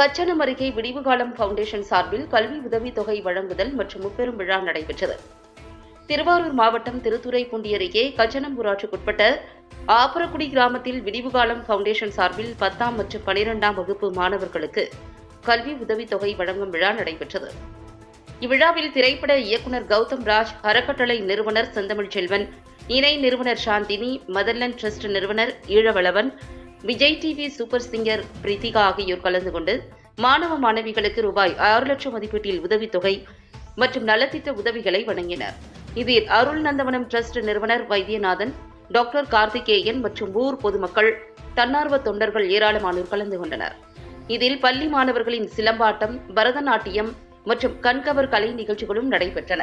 கச்சனம் அருகே விடிவுகாலம் பவுண்டேஷன் சார்பில் கல்வி உதவித்தொகை வழங்குதல் மற்றும் முப்பெரும் விழா நடைபெற்றது. திருவாரூர் மாவட்டம் திருத்துறைப்பூண்டி அருகே கச்சனம் ஊராட்சிக்குட்பட்ட ஆப்பரக்குடி கிராமத்தில் விடிவுகாலம் பவுண்டேஷன் சார்பில் பத்தாம் மற்றும் பனிரெண்டாம் வகுப்பு மாணவர்களுக்கு கல்வி உதவித்தொகை வழங்கும் விழா நடைபெற்றது. இவ்விழாவில் திரைப்பட இயக்குனர் கௌதம் ராஜ் அறக்கட்டளை நிறுவனர் செந்தமிழ் செல்வன் இணை நிறுவனர் சாந்தினி மதர்லன் ட்ரஸ்ட் நிறுவனர் Eezhavalavan Vijay TV super singer Prithika ஆகியோர் கலந்து கொண்டு மாணவ மாணவிகளுக்கு ரூபாய் ஆறு லட்சம் மதிப்பீட்டில் உதவித்தொகை மற்றும் நலத்திட்ட உதவிகளை வழங்கினர். இதில் அருள் நந்தவனம் ட்ரஸ்ட் நிறுவனர் வைத்தியநாதன் டாக்டர் கார்த்திகேயன் மற்றும் ஊர் பொதுமக்கள் தன்னார்வ தொண்டர்கள் ஏராளமானோர் கலந்து கொண்டனர். இதில் பள்ளி மாணவர்களின் சிலம்பாட்டம் பரதநாட்டியம் மற்றும் கண்கவர் கலை நிகழ்ச்சிகளும் நடைபெற்றன.